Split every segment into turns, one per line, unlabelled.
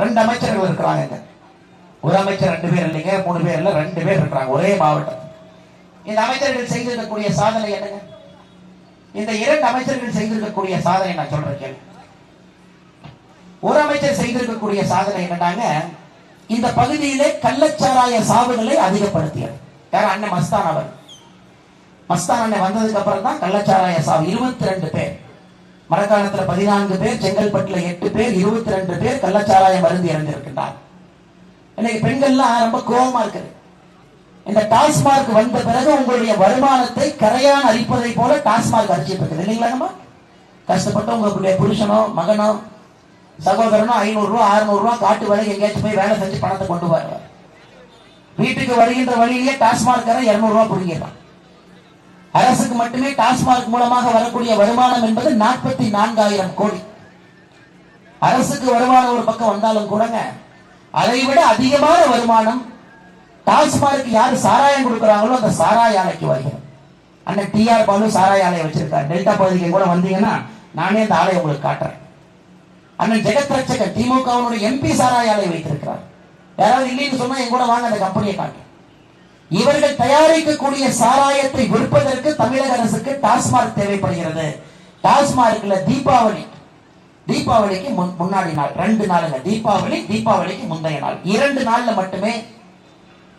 ரெண்டு அமைச்சர்கள் இருக்கிறாங்க ஒரு அமைச்சர் ரெண்டு பேர் இல்லைங்க மூணு பேர் இல்ல ரெண்டு பேர் இருக்கிறாங்க ஒரே மாவட்டம். இந்த அமைச்சர்கள் செய்திருக்கக்கூடிய சாதனை என்னங்க? இந்த இரண்டு அமைச்சர்கள் செய்திருக்கக்கூடிய சாதனை நான் சொல்றேன் கேள்வி ஒரு அமைச்சர் செய்திருக்கக்கூடிய சாதனை என்னன்னாங்க இந்த பகுதியிலே கள்ளச்சாராய சாவுகளை அதிகப்படுத்தியது. யார்? அண்ணன் மஸ்தான் அவர். மஸ்தான் அண்ணன் வந்ததுக்கு அப்புறம் தான் கள்ளச்சாராய சாவு. இருபத்தி ரெண்டு பேர். மரக்காலத்துல பதினான்கு பேர் செங்கல்பட்டுல எட்டு பேர் இருபத்தி ரெண்டு பேர் கள்ளச்சாராயம் மருந்து இறந்திருக்கின்றார். இன்னைக்கு பெண்கள்லாம் ரொம்ப கோபமா இருக்குது. இந்த டாஸ்மார்க் வந்த பிறகு உங்களுடைய வருமானத்தை கரையான் அரிப்பதை போல டாஸ்மார்க் அரிச்சிட்டு இருக்குது. நம்ம? கஷ்டப்பட்டு உங்களுடைய புருஷனோ மகனோ சகோதரனோ ஐநூறு ரூபா அறுநூறு ரூபா காட்டு வேலைக்கு எங்கேயாச்சும் போய் வேலை செஞ்சு பணத்தை கொண்டு வருவார். வீட்டுக்கு வருகின்ற வழியிலேயே டாஸ்மார்க் இரநூறுவா ரூபா அரசுக்கு மட்டுமே டாஸ்மாக் மூலமாக வரக்கூடிய வருமானம் என்பது நாற்பத்தி நான்காயிரம் கோடி. அரசுக்கு வருமானம் ஒரு பக்கம் வந்தாலும் கூடங்க அதை விட அதிகமான வருமானம் டாஸ்மாக் யாரு சாராயம் கொடுக்குறாங்களோ அந்த சாராய ஆலைக்கு வருகிறது. அண்ணன் டிஆர் பாலு சாராய ஆலையை வச்சிருக்காரு. டெல்டா பகுதிக்கு கூட வந்தீங்கன்னா நானே அந்த ஆலையை உங்களுக்கு காட்டுறேன். அண்ணன் ஜெகத் ரட்சகர் திமுகவுடைய எம்பி சாராய ஆலை வைத்திருக்கிறார். யாராவது இல்லைன்னு சொன்னா என் கூட வாங்க அந்த கம்பெனியை காட்டு. இவர்கள் தயாரிக்கக்கூடிய சாராயத்தை விற்பதற்கு தமிழக அரசுக்கு டாஸ்மார்க் தேவைப்படுகிறது. டாஸ்மார்க்ல தீபாவளி. தீபாவளிக்கு முன்- முன்னாடி நாள் ரெண்டு நாளுங்க. தீபாவளி தீபாவளிக்கு முந்தைய நாள். இரண்டு நாள்ல மட்டுமே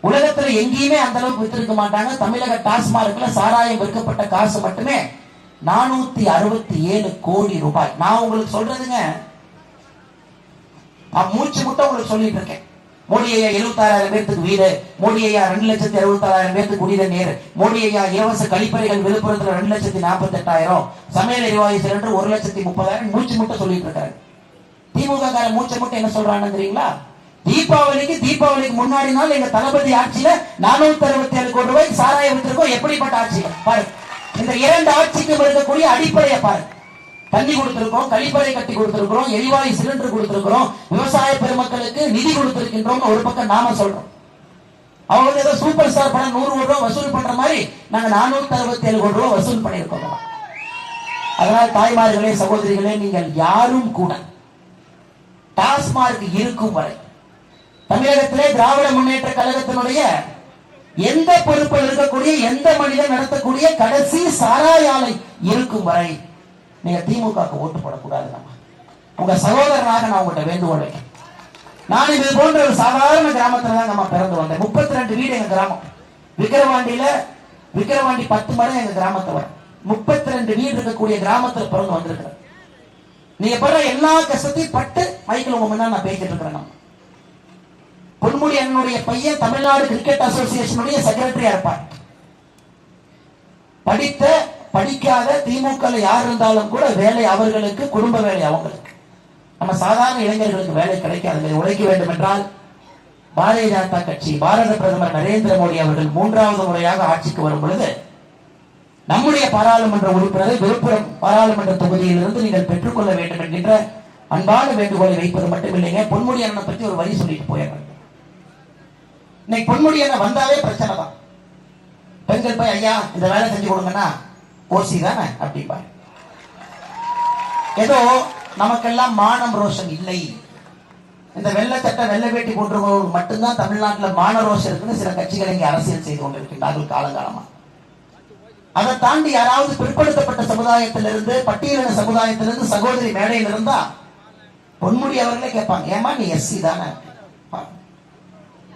உலகத்துல எங்கேயுமே அந்த அளவுக்கு வித்திருக்க மாட்டாங்க. தமிழக டாஸ்மார்க்ல சாராயம் விற்கப்பட்ட காசு மட்டுமே நானூத்தி அறுபத்தி ஏழு கோடி ரூபாய். நான் உங்களுக்கு சொல்றதுங்க நான் மூச்சு முட்டை உங்களுக்கு சொல்லிட்டு இருக்கேன். மோடி ஐயா எழுபத்தாறாயிரம் பேர்த்துக்கு வீடு மோடி ஐயா ரெண்டு லட்சத்தி அறுபத்தாறாயிரம் பேர்த்துக்கு குடித நீர் மோடி ஐயா இலவச கழிப்பறைகள் விழுப்புரத்துல ரெண்டு லட்சத்தி நாற்பத்தி எட்டாயிரம் சமையல் எரிவாயு சிலிண்டர் ஒரு லட்சத்தி முப்பதாயிரம் மூச்சு முட்டை சொல்லிட்டு இருக்காரு. திமுக கார மூச்சை முட்டை என்ன சொல்றான்னு தெரியுங்களா தீபாவளிக்கு தீபாவளிக்கு முன்னாடி நாள் எங்க தளபதி ஆட்சியில நானூத்தி அறுபத்தி ஏழு கோடி ரூபாய்க்கு சாராயம் வித்திருக்கோம். எப்படிப்பட்ட ஆட்சி பாரு இந்த இரண்டு ஆட்சிக்கும் இருக்கக்கூடிய அடிப்படையை பாரு. பள்ளி கொடுத்திருக்கிறோம் கழிப்பறை கட்டி கொடுத்திருக்கிறோம் எரிவாயு சிலிண்டர் கொடுத்திருக்கிறோம் விவசாய பெருமக்களுக்கு நிதி கொடுத்திருக்கின்றோம் ஒரு பக்கம் நாம சொல்றோம். அவங்க வந்து ஏதோ சூப்பர் ஸ்டார் படம் நூறு கோடி ரூபாய் வசூல் பண்ற மாதிரி நாங்க நானூத்தி அறுபத்தி ஏழு கோடி ரூபாய் வசூல் பண்ணியிருக்கோம். அதனால் தாய்மார்களே சகோதரிகளே நீங்கள் யாரும் கூட டாஸ்மார்க் இருக்கும் வரை தமிழகத்திலே திராவிட முன்னேற்ற கழகத்தினுடைய எந்த பொறுப்பில் இருக்கக்கூடிய எந்த மனிதன் நடத்தக்கூடிய கடைசி சாராயாலை இருக்கும் வரை நீங்க திமுகவுக்கு ஓட்டு போடக்கூடாது நம்ம உங்க சகோதரனாக நான் உங்கள்கிட்ட வேண்டுகோள் வைக்கிறேன் நான் இது போன்ற ஒரு சாதாரண கிராமத்துல தான் நம்ம பிறந்து வந்தேன். முப்பத்தி ரெண்டு வீடு எங்க கிராமம். விக்கிரவாண்டியில விக்கிரவாண்டி பத்து மடம் எங்க கிராமத்தை வரும். முப்பத்தி ரெண்டு வீடு இருக்கக்கூடிய கிராமத்துல பிறந்து வந்திருக்கிறேன். நீங்க படுற எல்லா கஷ்டத்தையும் பட்டு மைக்கில் உங்க முன்னாடி நான் பேசிட்டு இருக்கிறேன் நம்ம. பொன்முடி என்னுடைய பையன் தமிழ்நாடு கிரிக்கெட் அசோசியேஷனுடைய செக்ரட்டரியா இருப்பார். படித்த படிக்காத திமுக யார் இருந்தாலும் கூட வேலை அவர்களுக்கு குடும்ப வேலை அவங்களுக்கு. நம்ம சாதாரண இளைஞர்களுக்கு வேலை கிடைக்காது உழைக்க வேண்டும் என்றால் பாரதிய ஜனதா கட்சி பாரத பிரதமர் நரேந்திர மோடி அவர்கள் மூன்றாவது முறையாக ஆட்சிக்கு வரும் பொழுது நம்முடைய பாராளுமன்ற உறுப்பினரை விழுப்புரம் பாராளுமன்ற தொகுதியிலிருந்து நீங்கள் பெற்றுக்கொள்ள வேண்டும் என்கின்ற அன்பான வேண்டுகோளை வைப்பது மட்டும் இல்லைங்க பொன்முடி அண்ணனை பற்றி ஒரு வரி சொல்லிட்டு போயிடுறாங்க இன்னைக்கு பொன்முடி அண்ணன் வந்தாலே பிரச்சனை தான் பெண்கள் போய் ஐயா இந்த வேலை செஞ்சு கொடுங்கன்னா ஓசி தானே? அப்படிம்பாங்க ஏதோ நமக்கெல்லாம் மானம் ரோஷம் இல்லை. இந்த வெள்ளை சட்டை வெள்ளை வேட்டி போன்றவங்களுக்கு மட்டும்தான் தமிழ்நாட்டில் மான ரோஷம் இருக்குன்னு சில கட்சிகள் இங்கே அரசியல் செய்து கொண்டிருக்கின்றார்கள் காலங்காலமா. அதை தாண்டி யாராவது பிற்படுத்தப்பட்ட சமுதாயத்திலிருந்து பட்டியலின சமுதாயத்திலிருந்து சகோதரி மேடையில் இருந்தா பொன்முடி அவர்களே கேட்பாங்க ஏமா நீ எஸ்சி தானே?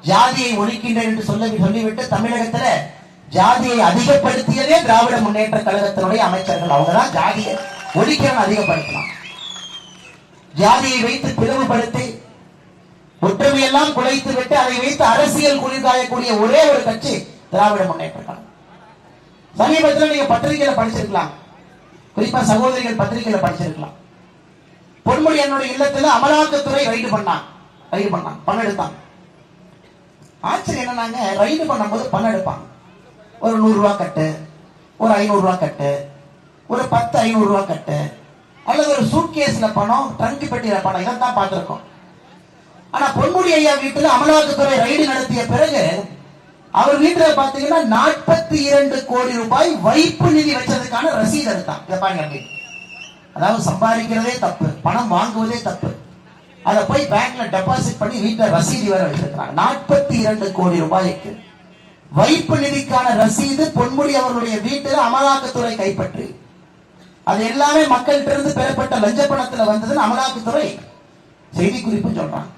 ஜாதியை ஒழிக்கின்றேன் என்று சொல்லி சொல்லிவிட்டு தமிழகத்துல ஜாதியை அதிகப்படுத்தியதே திராவிட முன்னேற்ற கழகத்தினுடைய அமைச்சர்கள். அவங்கதான் ஜாதியை ஒழிக்கணும் அதிகப்படுத்தலாம் ஜாதியை வைத்து பிளவுபடுத்தி ஒற்றுமையெல்லாம் குலைத்து விட்டு அதை வைத்து அரசியல் குளிர்காயக்கூடிய ஒரே ஒரு கட்சி திராவிட முன்னேற்ற கழகம். சமீபத்தில் நீங்க பத்திரிகையில படிச்சிருக்கலாம். குறிப்பா சகோதரிகள் பத்திரிகையில படிச்சிருக்கலாம். பொன்முடி என்னுடைய இல்லத்துல அமலாக்கத்துறை ரைடு பண்ணான் ரைடு பண்ணான் பணம் எடுத்தான் ஆச்சரியம் என்னன்னாங்க ரைடு பண்ணும்போது பணம் எடுப்பாங்க. ஒரு நூறு கட்டு ஒரு ஐநூறு கட்டு ஒரு பத்து ஐநூறு கட்டு அல்லது ஒரு சூட்கேஸ்ல பணம் ட்ரங்க் பெட்டியில பணம் இதைத்தான் பார்த்திருக்கோம். ஆனா பொன்முடி ஐயா வீட்டுல அமலாக்கத்துறை ரைடு நடத்திய பிறகு அவர் வீட்டுல பாத்தீங்கன்னா நாற்பத்தி இரண்டு கோடி ரூபாய் வைப்பு நிதி வச்சதுக்கான ரசீது எடுத்தான். இதை பாருங்க அப்படி அதாவது சம்பாதிக்கிறதே தப்பு பணம் வாங்குவதே தப்பு. அதை போய் பேங்க்ல டெபாசிட் பண்ணி வீட்டுல ரசீது வர வச்சிருக்கிறாங்க. நாற்பத்தி இரண்டு கோடி ரூபாய்க்கு. வைப்பு நிதிக்கான ரசீது பொன்முடி அவர்களுடைய வீட்டில் அமலாக்கத்துறை கைப்பற்றி. அது எல்லாமே மக்கள்கிட்ட இருந்து பெறப்பட்ட லஞ்ச பணத்துல வந்ததுன்னு அமலாக்கத்துறை செய்தி குறிப்பு சொல்றாங்க.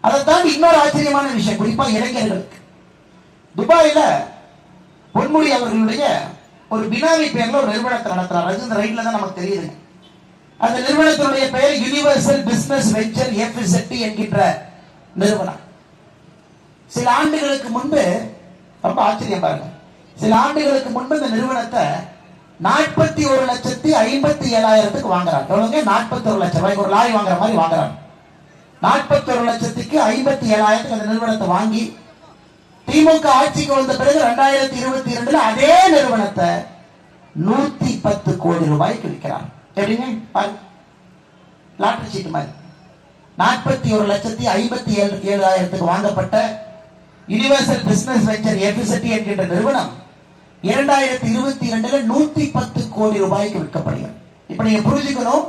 அதை தாண்டி இன்னொரு ஆச்சரியமான விஷயம் குறிப்பா இளைஞர்களுக்கு. துபாயில பொன்முடி அவர்களுடைய ஒரு பினாமி பேர்ல ஒரு நிறுவனத்தை நடத்துறாரு. அது இந்த ரைட்ல தான் நமக்கு தெரியுது. அந்த நிறுவனத்தினுடைய பெயர் யுனிவர்சல் பிசினஸ் வெஞ்சர் எஃப்எஸ்எட்டி என்கின்ற நிறுவனம். சில ஆண்டுகளுக்கு முன்பு ரொம்ப ஆச்சரியம் பாருங்க. சில ஆண்டுகளுக்கு முன்பு இந்த நிறுவனத்தை நாற்பத்தி ஒரு லட்சத்தி ஐம்பத்தி ஏழாயிரத்துக்கு வாங்குறாங்க. எவ்வளவுங்க? நாற்பத்தி ஒரு லட்சம் ரூபாய்க்கு ஒரு லாரி வாங்குற மாதிரி வாங்குறாங்க. நாற்பத்தி ஒரு லட்சத்துக்கு ஐம்பத்தி ஏழாயிரத்துக்கு அந்த நிறுவனத்தை வாங்கி திமுக ஆட்சிக்கு வந்த பிறகு ரெண்டாயிரத்தி இருபத்தி இரண்டுல அதே நிறுவனத்தை நூத்தி பத்து கோடி ரூபாய்க்கு விற்கிறார் எப்படிங்க? பாருங்க. லாட்டரி சீட்டு மாதிரி. நாற்பத்தி ஒரு லட்சத்தி ஐம்பத்தி ஏழு ஏழாயிரத்துக்கு வாங்கப்பட்ட யுனிவர்சல் பிசினஸ் வெஞ்சர் எபிசட்டி என்கின்ற நிறுவனம் இரண்டாயிரத்தி இருபத்தி இரண்டுல நூத்தி பத்து கோடி ரூபாய்க்கு விற்கப்படுகிறது. இப்ப நீங்க புரிஞ்சுக்கணும்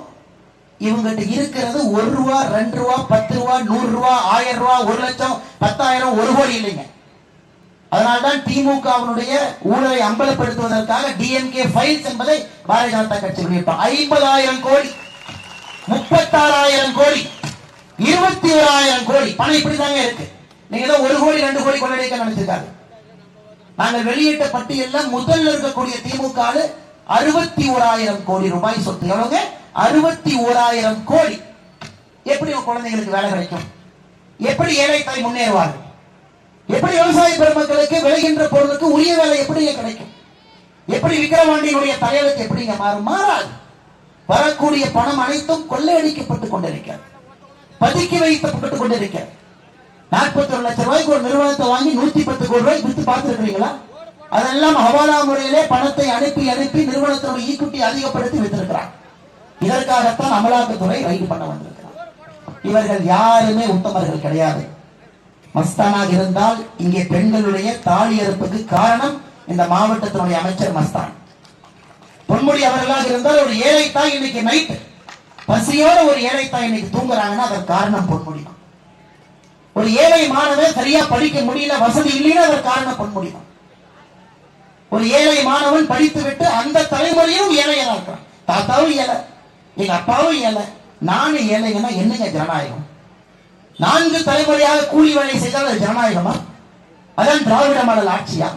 இவங்கிட்ட இருக்கிறது ஒரு ரூபா ரெண்டு ரூபா பத்து ரூபா நூறு ரூபா ஆயிரம் ரூபா ஒரு லட்சம் பத்தாயிரம் ஒரு கோடி இல்லைங்க. அதனால்தான் திமுகவினுடைய ஊழலை அம்பலப்படுத்துவதற்காக டிஎம்கே ஃபைல்ஸ் என்பதை பாரதிய ஜனதா கட்சி ஐம்பதாயிரம் கோடி முப்பத்தாறாயிரம் கோடி இருபத்தி ஓராயிரம் கோடி பணம் இப்படிதாங்க இருக்கு. நீங்க ஏதோ ஒரு கோடி ரெண்டு கோடி கொள்ளடிக்க நினைச்சிருக்காரு. நாங்கள் வெளியிட்ட பட்டியல்ல முதல்ல இருக்கக்கூடிய திமுக அறுபத்தி ஓராயிரம் கோடி ரூபாய் சொத்து. எவ்வளவுங்க? அறுபத்தி ஓராயிரம் கோடி. எப்படி குழந்தைங்களுக்கு வேலை கிடைக்கும்? எப்படி ஏழை தாய் முன்னேறுவார்கள்? எப்படி விவசாய பெருமக்களுக்கு விளைகின்ற பொருளுக்கு உரிய வேலை எப்படி கிடைக்கும்? எப்படி விக்கிரவாண்டியினுடைய தலைவருக்கு எப்படிங்க மாறும்? மாறாது. வரக்கூடிய பணம் அனைத்தும் கொள்ளையடிக்கப்பட்டுக் கொண்டிருக்கிறது. பதுக்கி வைக்கப்பட்டுக் கொண்டிருக்கிறது. நாற்பத்தி ஒரு லட்சம் ரூபாய்க்கு ஒரு நிறுவனத்தை வாங்கி நூத்தி பத்து கோடி ரூபாய் வித்து பார்த்துருக்கீங்களா அதெல்லாம் ஹவாலா முறையிலே பணத்தை அனுப்பி அனுப்பி நிறுவனத்தினுடைய ஈக்குட்டி அதிகப்படுத்தி வைத்திருக்கிறார். இதற்காகத்தான் அமலாக்கத்துறை ரைடு பண்ண வந்திருக்கிறார். இவர்கள் யாருமே உத்தமர்கள் கிடையாது. மஸ்தானாக இருந்தால் இங்கே பெண்களுடைய தாலி அறுப்புக்கு காரணம் இந்த மாவட்டத்தினுடைய அமைச்சர் மஸ்தான். பொன்முடி அவர்களாக இருந்தால் ஒரு ஏழை தாய் இன்னைக்கு நைட் பசியோட ஒரு ஏழை தாய் இன்னைக்கு தூங்குறாங்கன்னா அதற்கு காரணம் பொன்முடி தான். ஒரு ஏழை மாணவன் சரியா படிக்க முடியல வசதி இல்லைன்னு அதற்கு காரணம் பண்ண முடியும் ஒரு ஏழை மாணவன் படித்து விட்டு அந்த தலைமுறையும் ஏழையா இருக்கிறான் தாத்தாவும் ஏழை எங்க அப்பாவும் ஏழை நானும் ஏழைங்கன்னா என்னங்க ஜனநாயகம்? நான்கு தலைமுறையாக கூலி வேலை செய்தால் அது ஜனநாயகமா? அதான் திராவிட மாடல் ஆட்சியா?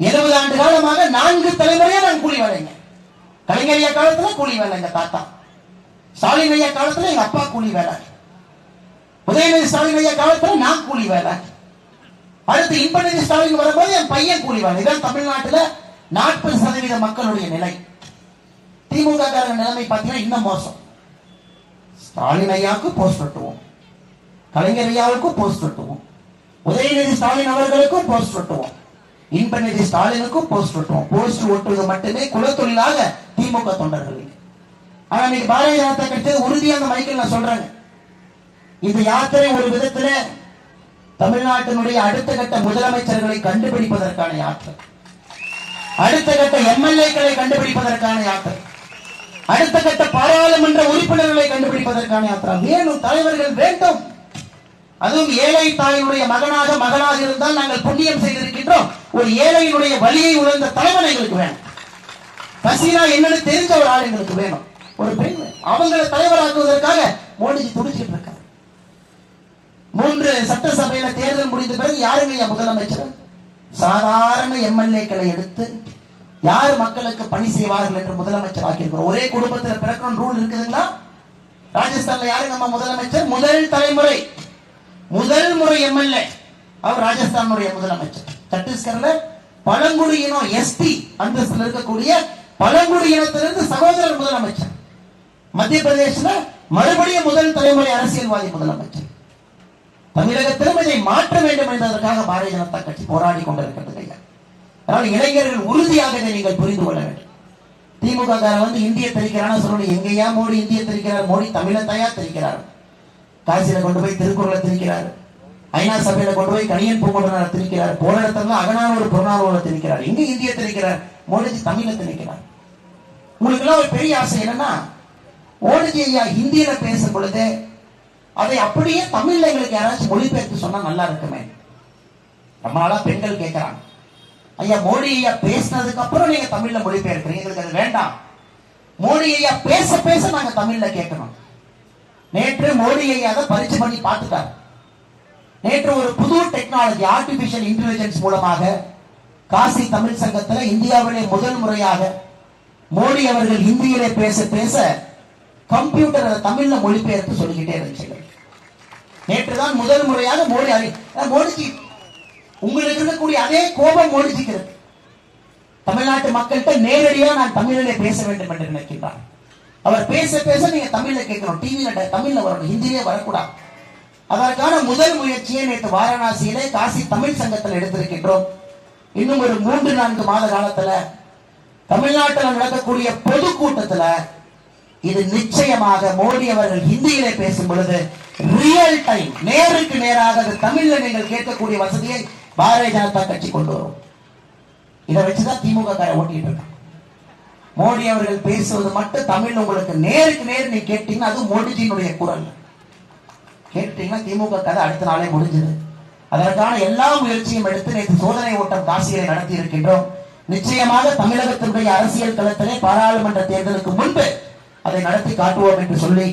எழுபது ஆண்டு காலமாக நான்கு தலைமுறையா நான் கூலி வேலைங்க. கலைஞர் ஐயா காலத்துல கூலி வேலை எங்க தாத்தா. ஸ்டாலின் ஐயா காலத்துல எங்க அப்பா கூலி வேலை. உதயநிதி ஸ்டாலின் ஐயா காலத்துல நான் கூலி வேலை. அடுத்து இன்பநிதி ஸ்டாலின் வரும்போது என் பையன் கூலி வேலை. இதான் தமிழ்நாட்டுல நாற்பது சதவீத மக்களுடைய நிலை. திமுக காரங்க நிலைமை பார்த்தீங்கன்னா இன்னும் மோசம். ஸ்டாலின் ஐயாவுக்கு போஸ்ட் ஒட்டுவோம். கலைஞர் ஐயாவுக்கும் போஸ்ட் ஒட்டுவோம். உதயநிதி ஸ்டாலின் அவர்களுக்கும் போஸ்ட் ஒட்டுவோம். இன்பநிதி ஸ்டாலினுக்கும் போஸ்ட் ஒட்டுவோம். போஸ்ட் ஒட்டுவது மட்டுமே குலத்தொழிலாக திமுக தொண்டர்கள். ஆனா இன்னைக்கு பாரதிய ஜனதா கட்சி உறுதியான அந்த மைக்கில் நான் சொல்றேங்க. இந்த யாத்திரை ஒரு விதத்துல தமிழ்நாட்டினுடைய அடுத்த கட்ட முதலமைச்சர்களை கண்டுபிடிப்பதற்கான யாத்திரை. அடுத்த கட்ட எம்எல்ஏக்களை கண்டுபிடிப்பதற்கான யாத்திரை. அடுத்த கட்ட பாராளுமன்ற உறுப்பினர்களை கண்டுபிடிப்பதற்கான யாத்திரை. வேணும் தலைவர்கள் வேண்டும். அதுவும் ஏழை தாயினுடைய மகனாக மகனாக இருந்தால் நாங்கள் புண்ணியம் செய்திருக்கின்றோம். ஒரு ஏழையினுடைய வழியை உணர்ந்த தலைவன் எங்களுக்கு வேணும். பசினா என்னன்னு தெரிஞ்ச ஒரு ஆள் எங்களுக்கு வேணும். ஒரு பெண் அவங்களை தலைவராக்குவதற்காக மோடிஜி துடிச்சிட்டு இருக்காரு. மூன்று சட்டசபையில தேர்தல் முடிந்த பிறகு யாருங்க ஐயா முதலமைச்சர்? சாதாரண எம்எல்ஏக்களை எடுத்து யார் மக்களுக்கு பணி செய்வார்கள் என்று முதலமைச்சர் ஆக்கியிருக்கிறோம் ஒரே குடும்பத்தில் பிறக்கணும் ரூல் இருக்குதுங்களா? ராஜஸ்தான்ல யாருங்க நம்ம முதலமைச்சர்? முதல் தலைமுறை முதல் முறை எம்எல்ஏ. அவர் ராஜஸ்தானுடைய முதலமைச்சர். சத்தீஸ்கர்ல பழங்குடியினம் எஸ்டி அந்தஸ்தில் இருக்கக்கூடிய பழங்குடி இனத்திலிருந்து சகோதரர் முதலமைச்சர். மத்திய பிரதேசல மறுபடியும் முதல் தலைமுறை அரசியல்வாதி முதலமைச்சர். தமிழக திருமதியை மாற்ற வேண்டும் என்பதற்காக பாரதிய ஜனதா கட்சி போராடி கொண்டிருக்கிறது ஐயா. அதனால் இளைஞர்கள் உறுதியாக இதை நீங்கள் புரிந்து கொள்ள வேண்டும். திமுக காரன் வந்து இந்திய தெரிக்கிறான்னு சொல்லணும் எங்கேயா மோடி இந்திய தெரிக்கிறார் மோடி தமிழத்தையா தெரிக்கிறார் காசியில கொண்டு போய் திருக்குறளை திரிக்கிறார் ஐநா சபையில கொண்டு போய் கணியன் பூங்குன்றனார் திரிக்கிறார் போன இடத்துல அகனானூர் புறநானூரை திரிக்கிறார் எங்க இந்திய திரிக்கிறார் மோடிஜி தமிழை திரிக்கிறார் உங்களுக்கு எல்லாம் ஒரு பெரிய ஆசை என்னன்னா மோடிஜி ஐயா ஹிந்தியில பேசும் பொழுது அதை அப்படியே தமிழ்ல எங்களுக்கு யாராச்சும் மொழிபெயர்த்து சொன்னா நல்லா இருக்குமே. ரொம்ப நாளா பெண்கள் கேட்கிறாங்க ஐயா மோடி ஐயா பேசினதுக்கு அப்புறம் நீங்க தமிழ்ல மொழிபெயர்க்கிறீங்க. எங்களுக்கு அது வேண்டாம். மோடி ஐயா பேச பேச நாங்க தமிழ்ல கேட்கணும். நேற்று மோடி ஐயா அதை பரிச்சு பண்ணி பார்த்துட்டார். நேற்று ஒரு புது டெக்னாலஜி ஆர்டிபிஷியல் இன்டெலிஜென்ஸ் மூலமாக காசி தமிழ் சங்கத்துல இந்தியாவிலே முதல் முறையாக மோடி அவர்கள் ஹிந்தியிலே பேச பேச கம்ப்யூட்டர் அதை தமிழ்ல மொழிபெயர்த்து சொல்லிக்கிட்டே இருந்துச்சு. நேற்று தான் முதல் முறையாக மோடி அறி- மோடிஜி உங்களுக்கு இருக்கக்கூடிய அதே கோபம் மோடிஜிக்கு தமிழ்நாட்டு மக்கள்கிட்ட நேரடியா நான் தமிழிலே பேச வேண்டும் என்று நினைக்கின்றார். அவர் பேச பேச நீங்க தமிழ்ல கேட்கணும். டிவியில தமிழ்ல வரணும். ஹிந்திலே வரக்கூடாது. அதற்கான முதல் முயற்சியை நேற்று வாரணாசியிலே காசி தமிழ் சங்கத்தில் எடுத்திருக்கின்றோம். இன்னும் ஒரு மூன்று நான்கு மாத காலத்துல தமிழ்நாட்டில் நடக்கக்கூடிய பொதுக்கூட்டத்துல இது நிச்சயமாக மோடி அவர்கள் ஹிந்தியிலே பேசும் பொழுது ரியல் டைம் நேருக்கு நேராக அது தமிழ்ல நீங்கள் கேட்கக்கூடிய வசதியை பாரதிய ஜனதா கட்சி கொண்டு வரும். இதை வச்சுதான் திமுக கார ஓட்டிட்டு இருக்கான் மோடி அவர்கள் பேசுவது மட்டும் தமிழ் உங்களுக்கு நேருக்கு நேர் நீ கேட்டீங்கன்னா அது மோடிஜியினுடைய குரல். கேட்டீங்கன்னா திமுக கதை அடுத்த நாளே முடிஞ்சது. அதற்கான எல்லா முயற்சியும் எடுத்து நேற்று சோதனை ஓட்டம் காசியை நடத்தி இருக்கின்றோம். நிச்சயமாக தமிழகத்தினுடைய அரசியல் களத்திலே பாராளுமன்ற தேர்தலுக்கு முன்பு அதை நடத்தி காட்டுவோம் என்று சொல்லி